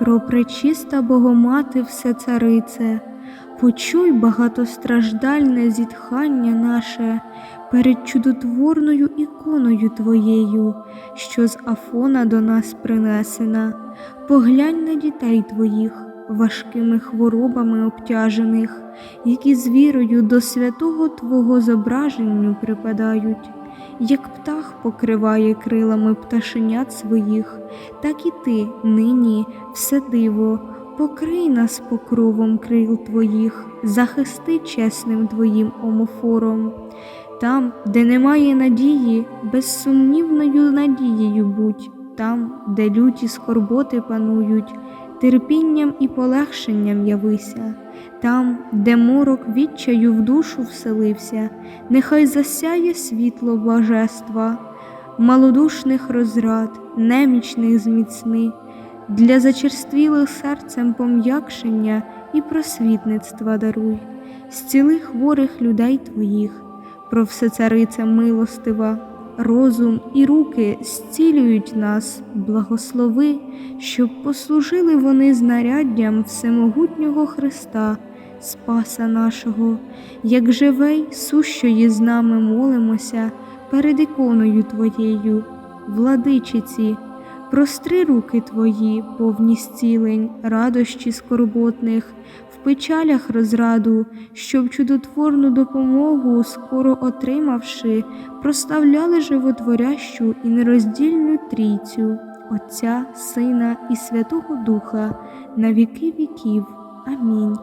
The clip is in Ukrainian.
Пропречиста Богомати все царице, почуй багатостраждальне зітхання наше перед чудотворною іконою Твоєю, що з Афона до нас принесена. Поглянь на дітей Твоїх, важкими хворобами обтяжених, які з вірою до святого Твого зображенню припадають. Як птах покриває крилами пташенят своїх, так і ти нині все диво, покрий нас покровом крил Твоїх, захисти чесним Твоїм омофором. Там, де немає надії, безсумнівною надією будь, там, де люті скорботи панують, терпінням і полегшенням явися, там, де морок відчаю в душу вселився, нехай засяє світло божества, малодушних розрад, немічних зміцни, для зачерствілих серцем пом'якшення і просвітництва даруй, зціли хворих людей твоїх, про все цариця милостива, розум і руки зцілюють нас, благослови, щоб послужили вони знаряддям всемогутнього Христа, Спаса нашого, як живей, сущої з нами молимося перед іконою Твоєю, владичиці, простри руки Твої, повні зцілень, радощі скорботних, в печалях розраду, щоб чудотворну допомогу, скоро отримавши, прославляли животворящу і нероздільну трійцю, Отця, Сина і Святого Духа на віки віків. Амінь.